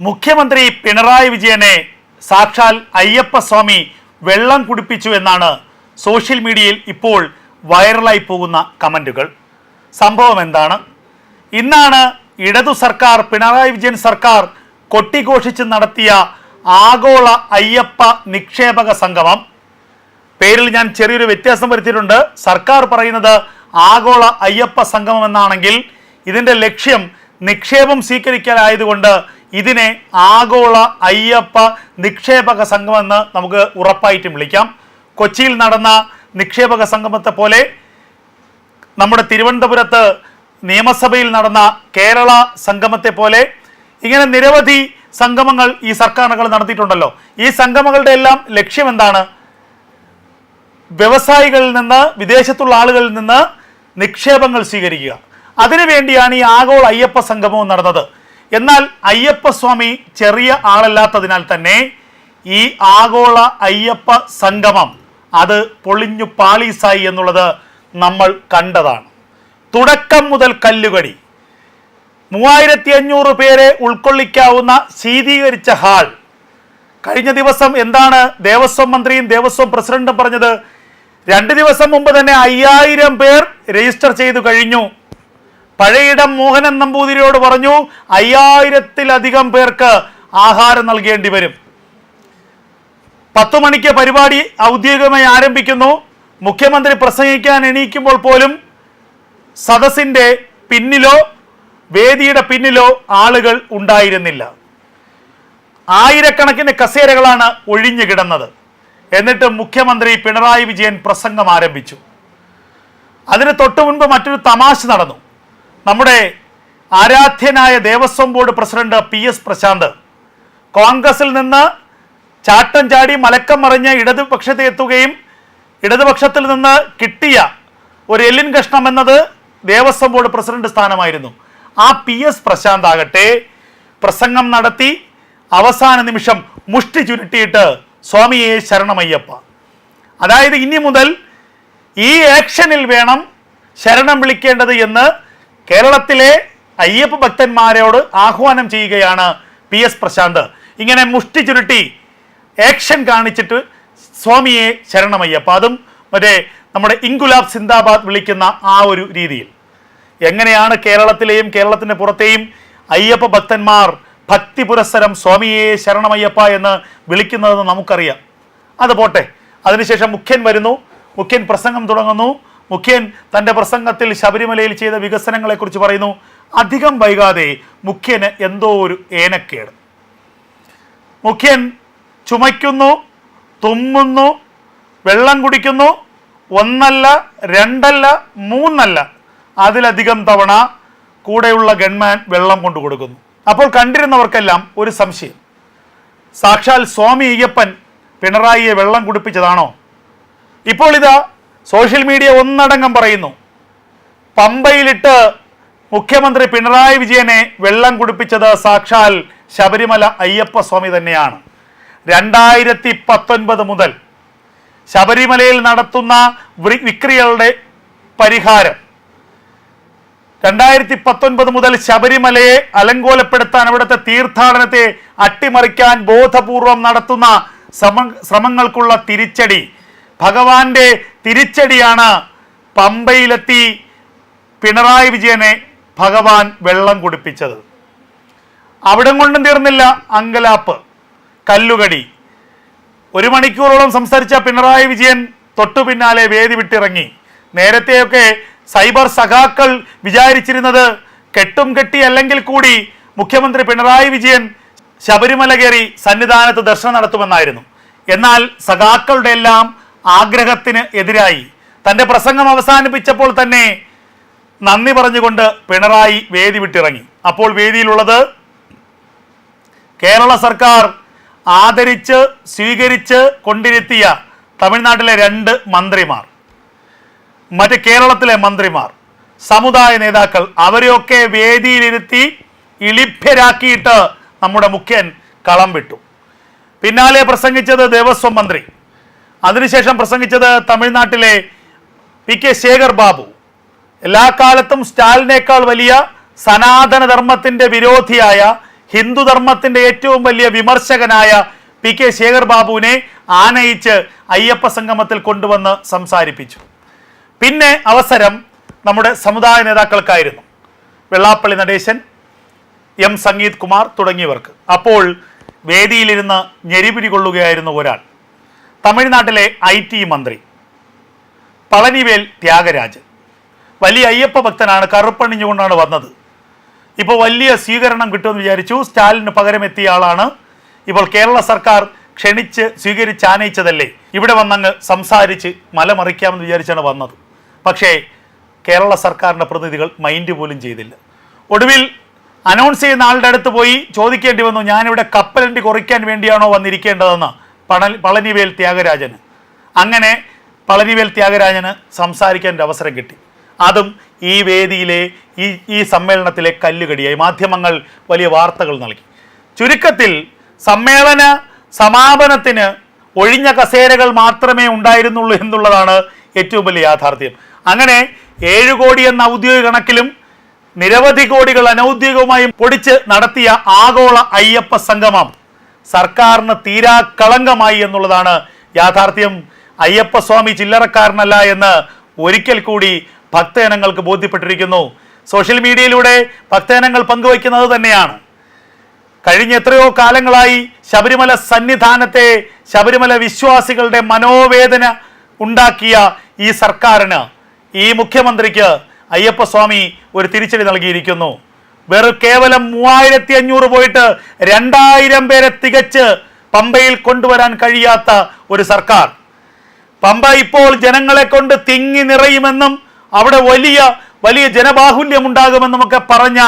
മുഖ്യമന്ത്രി പിണറായി വിജയനെ സാക്ഷാൽ അയ്യപ്പസ്വാമി വെള്ളം കുടിപ്പിച്ചു എന്നാണ് സോഷ്യൽ മീഡിയയിൽ ഇപ്പോൾ വൈറലായി പോകുന്ന കമന്റുകൾ സംഭവം എന്താണ്? ഇന്നാണ് ഇടതു സർക്കാർ പിണറായി വിജയൻ സർക്കാർ കൊട്ടിഘോഷിച്ച് നടത്തിയ ആഗോള അയ്യപ്പ നിക്ഷേപക സംഗമം. പേരിൽ ഞാൻ ചെറിയൊരു വ്യത്യാസം വരുത്തിയിട്ടുണ്ട്. സർക്കാർ പറയുന്നത് ആഗോള അയ്യപ്പ സംഗമം എന്നാണെങ്കിൽ ഇതിന്റെ ലക്ഷ്യം നിക്ഷേപം സ്വീകരിക്കലായതുകൊണ്ട് ഇതിനെ ആഗോള അയ്യപ്പ നിക്ഷേപക സംഗമം എന്ന് നമുക്ക് ഉറപ്പായിട്ടും വിളിക്കാം. കൊച്ചിയിൽ നടന്ന നിക്ഷേപക സംഗമത്തെ പോലെ നമ്മുടെ തിരുവനന്തപുരത്ത് നിയമസഭയിൽ നടന്ന കേരള സംഗമത്തെ പോലെ ഇങ്ങനെ നിരവധി സംഗമങ്ങൾ ഈ സർക്കാരുകൾ നടത്തിയിട്ടുണ്ടല്ലോ. ഈ സംഗമങ്ങളുടെ എല്ലാം ലക്ഷ്യം എന്താണ്? വ്യവസായികളിൽ നിന്ന് വിദേശത്തുള്ള ആളുകളിൽ നിന്ന് നിക്ഷേപങ്ങൾ സ്വീകരിക്കുക. അതിനുവേണ്ടിയാണ് ഈ ആഗോള അയ്യപ്പ സംഗമവും നടന്നത്. എന്നാൽ അയ്യപ്പസ്വാമി ചെറിയ ആളല്ലാത്തതിനാൽ തന്നെ ഈ ആഗോള അയ്യപ്പ സംഗമം അത് പൊളിഞ്ഞു പാളീസായി എന്നുള്ളത് നമ്മൾ കണ്ടതാണ്. തുടക്കം മുതൽ കല്ലുകടി. മൂവായിരത്തി അഞ്ഞൂറ് പേരെ ഉൾക്കൊള്ളിക്കാവുന്ന ശീതീകരിച്ച ഹാൾ. കഴിഞ്ഞ ദിവസം എന്താണ് ദേവസ്വം മന്ത്രിയും ദേവസ്വം പ്രസിഡന്റും പറഞ്ഞത്? രണ്ട് ദിവസം മുമ്പ് തന്നെ അയ്യായിരം പേർ രജിസ്റ്റർ ചെയ്തു കഴിഞ്ഞു. പഴയിടം മോഹനൻ നമ്പൂതിരിയോട് പറഞ്ഞു അയ്യായിരത്തിലധികം പേർക്ക് ആഹാരം നൽകേണ്ടി വരും. പത്തു മണിക്ക് പരിപാടി ഔദ്യോഗികമായി ആരംഭിക്കുന്നു. മുഖ്യമന്ത്രി പ്രസംഗിക്കാൻ എണീക്കുമ്പോൾ പോലും സദസ്സിന്റെ പിന്നിലോ വേദിയുടെ പിന്നിലോ ആളുകൾ ഉണ്ടായിരുന്നില്ല. ആയിരക്കണക്കിന് കസേരകളാണ് ഒഴിഞ്ഞു കിടന്നത്. എന്നിട്ട് മുഖ്യമന്ത്രി പിണറായി വിജയൻ പ്രസംഗം ആരംഭിച്ചു. അതിന് തൊട്ടു മുൻപ് മറ്റൊരു തമാശ നടന്നു. നമ്മുടെ ആരാധ്യനായ Devaswom board president P S Prashanth. കോൺഗ്രസിൽ നിന്ന് ചാട്ടം ചാടി മലക്കം മറിഞ്ഞ് ഇടതുപക്ഷത്തെ എത്തുകയും ഇടതുപക്ഷത്തിൽ നിന്ന് കിട്ടിയ ഒരു എല്ലിൻ കഷ്ണം എന്നത് ദേവസ്വം ബോർഡ് പ്രസിഡന്റ് സ്ഥാനമായിരുന്നു. ആ പി എസ് പ്രശാന്ത് ആകട്ടെ പ്രസംഗം നടത്തി അവസാന നിമിഷം മുഷ്ടി ചുരുട്ടിയിട്ട് സ്വാമിയെ ശരണമയ്യപ്പ. അതായത് ഇനി മുതൽ ഈ ആക്ഷനിൽ വേണം ശരണം വിളിക്കേണ്ടത് എന്ന് കേരളത്തിലെ അയ്യപ്പ ഭക്തന്മാരോട് ആഹ്വാനം ചെയ്യുകയാണ് പി എസ് പ്രശാന്ത്. ഇങ്ങനെ മുഷ്ടി ചുരുട്ടി ആക്ഷൻ കാണിച്ചിട്ട് സ്വാമിയെ ശരണമയ്യപ്പ. അതും മറ്റേ നമ്മുടെ ഇൻകുലാബ് സിന്ദാബാദ് വിളിക്കുന്ന ആ ഒരു രീതിയിൽ. എങ്ങനെയാണ് കേരളത്തിലെയും കേരളത്തിന് പുറത്തെയും അയ്യപ്പ ഭക്തന്മാർ ഭക്തി പുരസ്സരം സ്വാമിയെ ശരണമയ്യപ്പ എന്ന് വിളിക്കുന്നതെന്ന് നമുക്കറിയാം. അത് പോട്ടെ. അതിനുശേഷം മുഖ്യൻ വരുന്നു. മുഖ്യൻ പ്രസംഗം തുടങ്ങുന്നു. മുഖ്യൻ തന്റെ പ്രസംഗത്തിൽ ശബരിമലയിൽ ചെയ്ത വികസനങ്ങളെക്കുറിച്ച് പറയുന്നു. അധികം വൈകാതെ മുഖ്യന് എന്തോ ഒരു ഏനക്കേട്. മുഖ്യൻ ചുമയ്ക്കുന്നു തുമ്മുന്നു വെള്ളം കുടിക്കുന്നു. ഒന്നല്ല രണ്ടല്ല മൂന്നല്ല. അതിലധികം തവണ കൂടെയുള്ള ഗൺമാൻ വെള്ളം കൊണ്ടു കൊടുക്കുന്നു. അപ്പോൾ കണ്ടിരുന്നവർക്കെല്ലാം ഒരു സംശയം. സാക്ഷാൽ സ്വാമി അയ്യപ്പൻ പിണറായിയെ വെള്ളം കുടിപ്പിച്ചതാണോ? ഇപ്പോൾ ഇതാ സോഷ്യൽ മീഡിയ ഒന്നടങ്കം പറയുന്നു. പമ്പയിലിട്ട് മുഖ്യമന്ത്രി പിണറായി വിജയനെ വെള്ളം കുടിപ്പിച്ചത് സാക്ഷാൽ ശബരിമല അയ്യപ്പ സ്വാമി തന്നെയാണ്. രണ്ടായിരത്തി പത്തൊൻപത് മുതൽ ശബരിമലയിൽ നടത്തുന്ന വിക്രികളുടെ പരിഹാരം. രണ്ടായിരത്തി പത്തൊൻപത് മുതൽ ശബരിമലയെ അലങ്കോലപ്പെടുത്താൻ അവിടുത്തെ തീർത്ഥാടനത്തെ അട്ടിമറിക്കാൻ ബോധപൂർവം നടത്തുന്ന ശ്രമ ശ്രമങ്ങൾക്കുള്ള തിരിച്ചടി. ഭഗവാന്റെ തിരിച്ചടിയാണ് പമ്പയിലെത്തി പിണറായി വിജയനെ ഭഗവാൻ വെള്ളം കുടിപ്പിച്ചത്. അവിടം കൊണ്ടും തീർന്നില്ല അങ്കലാപ്പ് കല്ലുകടി. ഒരു മണിക്കൂറോളം സംസാരിച്ച പിണറായി വിജയൻ തൊട്ടു പിന്നാലെ വേദി വിട്ടിറങ്ങി. നേരത്തെയൊക്കെ സൈബർ സഖാക്കൾ വിചാരിച്ചിരുന്നത് കെട്ടും കെട്ടി അല്ലെങ്കിൽ കൂടി മുഖ്യമന്ത്രി പിണറായി വിജയൻ ശബരിമല കയറി സന്നിധാനത്ത് ദർശനം നടത്തുമെന്നായിരുന്നു. എന്നാൽ സഖാക്കളുടെ എല്ലാം ആഗ്രഹത്തിന് എതിരായി. തന്റെ പ്രസംഗം അവസാനിപ്പിച്ചപ്പോൾ തന്നെ നന്ദി പറഞ്ഞുകൊണ്ട് പിണറായി വേദി വിട്ടിറങ്ങി. അപ്പോൾ വേദിയിലുള്ളത് കേരള സർക്കാർ ആദരിച്ച് സ്വീകരിച്ച് കൊണ്ടിരുത്തിയ തമിഴ്നാട്ടിലെ രണ്ട് മന്ത്രിമാർ മറ്റ് കേരളത്തിലെ മന്ത്രിമാർ സമുദായ നേതാക്കൾ അവരെയൊക്കെ വേദിയിലിരുത്തി ഇളിഭ്യരാക്കിയിട്ട് നമ്മുടെ മുഖ്യൻ കളം വിട്ടു. പിന്നാലെ പ്രസംഗിച്ചത് ദേവസ്വം മന്ത്രി അതിനുശേഷം പ്രസംഗിച്ചത് തമിഴ്നാട്ടിലെ പി കെ ശേഖർ ബാബു. എല്ലാ കാലത്തും സ്റ്റാലിനേക്കാൾ വലിയ സനാതന ധർമ്മത്തിന്റെ വിരോധിയായ ഹിന്ദുധർമ്മത്തിന്റെ ഏറ്റവും വലിയ വിമർശകനായ പി കെ ശേഖർ ബാബുവിനെ ആനയിച്ച് അയ്യപ്പ സംഗമത്തിൽ കൊണ്ടുവന്ന് സംസാരിപ്പിച്ചു. പിന്നെ അവസരം നമ്മുടെ സമുദായ നേതാക്കൾക്കായിരുന്നു. വെള്ളാപ്പള്ളി നടേശൻ എം സംഗീത് കുമാർ തുടങ്ങിയവർക്ക്. അപ്പോൾ വേദിയിലിരുന്ന് ഞെരിപിരി കൊള്ളുകയായിരുന്നു ഒരാൾ. തമിഴ്നാട്ടിലെ ഐ ടി മന്ത്രി പളനിവേൽ ത്യാഗരാജ് വലിയ അയ്യപ്പ ഭക്തനാണ് കറുപ്പണിഞ്ഞുകൊണ്ടാണ് വന്നത്. ഇപ്പോൾ വലിയ സ്വീകരണം കിട്ടുമെന്ന് വിചാരിച്ചു. സ്റ്റാലിന് പകരമെത്തിയ ആളാണ്. ഇപ്പോൾ കേരള സർക്കാർ ക്ഷണിച്ച് സ്വീകരിച്ച് ആനയിച്ചതല്ലേ? ഇവിടെ വന്നങ്ങ് സംസാരിച്ച് മലമറിക്കാമെന്ന് വിചാരിച്ചാണ് വന്നത്. പക്ഷേ കേരള സർക്കാരിന്റെ പ്രതിനിധികൾ മൈൻഡ് പോലും ചെയ്തില്ല. ഒടുവിൽ അനൗൺസ് ചെയ്യുന്ന ആളുടെ അടുത്ത് പോയി ചോദിക്കേണ്ടി വന്നു ഞാനിവിടെ കപ്പലണ്ടി കുറയ്ക്കാൻ വേണ്ടിയാണോ വന്നിരിക്കേണ്ടതെന്ന്? പണ പളനിവേൽ ത്യാഗരാജന്. അങ്ങനെ പളനിവേൽ ത്യാഗരാജന് സംസാരിക്കാൻ ഒരു അവസരം കിട്ടി. അതും ഈ വേദിയിലെ ഈ ഈ സമ്മേളനത്തിലെ കല്ലുകടിയായി. മാധ്യമങ്ങൾ വലിയ വാർത്തകൾ നൽകി. ചുരുക്കത്തിൽ സമ്മേളന സമാപനത്തിന് ഒഴിഞ്ഞ കസേരകൾ മാത്രമേ ഉണ്ടായിരുന്നുള്ളൂ എന്നുള്ളതാണ് ഏറ്റവും വലിയ യാഥാർത്ഥ്യം. അങ്ങനെ ഏഴ് കോടി എന്ന ഔദ്യോഗിക കണക്കിലും നിരവധി കോടികൾ അനൗദ്യോഗികമായും പൊടിച്ച് നടത്തിയ ആഗോള അയ്യപ്പ സംഗമം സർക്കാരിന് തീരാ കളങ്കമായി എന്നുള്ളതാണ് യാഥാർത്ഥ്യം. അയ്യപ്പസ്വാമി ചില്ലറക്കാരനല്ല എന്ന് ഒരിക്കൽ കൂടി ഭക്തജനങ്ങൾക്ക് ബോധ്യപ്പെട്ടിരിക്കുന്നു. സോഷ്യൽ മീഡിയയിലൂടെ ഭക്തജനങ്ങൾ പങ്കുവയ്ക്കുന്നത് തന്നെയാണ്. കഴിഞ്ഞ എത്രയോ കാലങ്ങളായി ശബരിമല സന്നിധാനത്തെ ശബരിമല വിശ്വാസികളുടെ മനോവേദന ഉണ്ടാക്കിയ ഈ സർക്കാരിന് ഈ മുഖ്യമന്ത്രിക്ക് അയ്യപ്പസ്വാമി ഒരു തിരിച്ചടി നൽകിയിരിക്കുന്നു. വെറും കേവലം മൂവായിരത്തി അഞ്ഞൂറ് പോയിട്ട് രണ്ടായിരം പേരെ തികച്ച് പമ്പയിൽ കൊണ്ടുവരാൻ കഴിയാത്ത ഒരു സർക്കാർ. പമ്പ ഇപ്പോൾ ജനങ്ങളെ കൊണ്ട് തിങ്ങി നിറയുമെന്നും അവിടെ വലിയ വലിയ ജനബാഹുല്യം ഉണ്ടാകുമെന്നുമൊക്കെ പറഞ്ഞ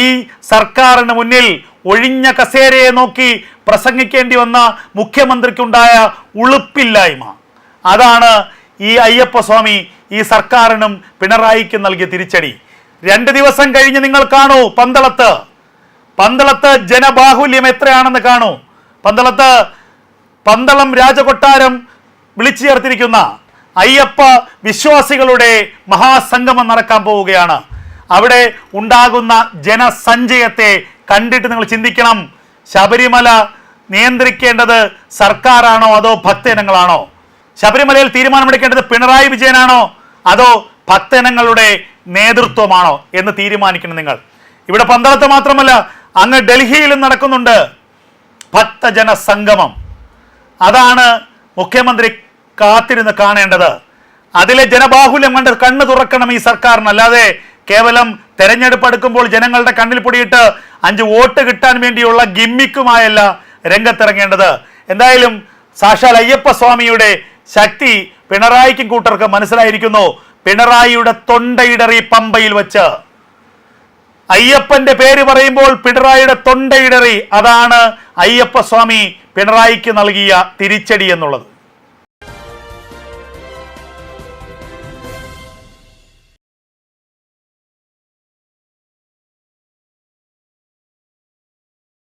ഈ സർക്കാരിന് മുന്നിൽ ഒഴിഞ്ഞ കസേരയെ നോക്കി പ്രസംഗിക്കേണ്ടി വന്ന മുഖ്യമന്ത്രിക്കുണ്ടായ ഉളുപ്പില്ലായ്മ. അതാണ് ഈ അയ്യപ്പസ്വാമി ഈ സർക്കാരിനും പിണറായിക്കും നൽകിയ തിരിച്ചടി. രണ്ട് ദിവസം കഴിഞ്ഞ് നിങ്ങൾ കാണൂ പന്തളത്ത്. പന്തളത്ത് ജനബാഹുല്യം എത്രയാണെന്ന് കാണൂ. പന്തളത്ത് പന്തളം രാജകൊട്ടാരം വിളിച്ചു ചേർത്തിരിക്കുന്ന അയ്യപ്പ വിശ്വാസികളുടെ മഹാസംഗമം നടക്കാൻ പോവുകയാണ്. അവിടെ ഉണ്ടാകുന്ന ജനസഞ്ചയത്തെ കണ്ടിട്ട് നിങ്ങൾ ചിന്തിക്കണം. ശബരിമല നിയന്ത്രിക്കേണ്ടത് സർക്കാരാണോ അതോ ഭക്തജനങ്ങളാണോ? ശബരിമലയിൽ തീരുമാനമെടുക്കേണ്ടത് പിണറായി വിജയനാണോ അതോ ഭക്തജനങ്ങളുടെ നേതൃത്വമാണോ എന്ന് തീരുമാനിക്കണം നിങ്ങൾ. ഇവിടെ പന്തളത്ത് മാത്രമല്ല അങ്ങ് ഡൽഹിയിലും നടക്കുന്നുണ്ട് ഭക്തജന സംഗമം. അതാണ് മുഖ്യമന്ത്രി കാത്തിരുന്ന് കാണേണ്ടത്. അതിലെ ജനബാഹുല്യം കണ്ട് കണ്ണു തുറക്കണം ഈ സർക്കാരിന് അല്ലാതെ കേവലം തെരഞ്ഞെടുപ്പ് അടുക്കുമ്പോൾ ജനങ്ങളുടെ കണ്ണിൽ പൊടിയിട്ട് അഞ്ച് വോട്ട് കിട്ടാൻ വേണ്ടിയുള്ള ഗിമ്മിക്കുമായല്ല രംഗത്തിറങ്ങേണ്ടത്. എന്തായാലും സാക്ഷാൽ അയ്യപ്പ സ്വാമിയുടെ ശക്തി പിണറായിക്കും കൂട്ടർക്ക് മനസ്സിലായിരിക്കുന്നു. പിണറായിയുടെ തൊണ്ടയിടറി പമ്പയിൽ വെച്ച്. അയ്യപ്പന്റെ പേര് പറയുമ്പോൾ പിണറായിയുടെ തൊണ്ടയിടറി അതാണ് അയ്യപ്പ സ്വാമി പിണറായിക്ക് നൽകിയ തിരിച്ചടി എന്നുള്ളത്.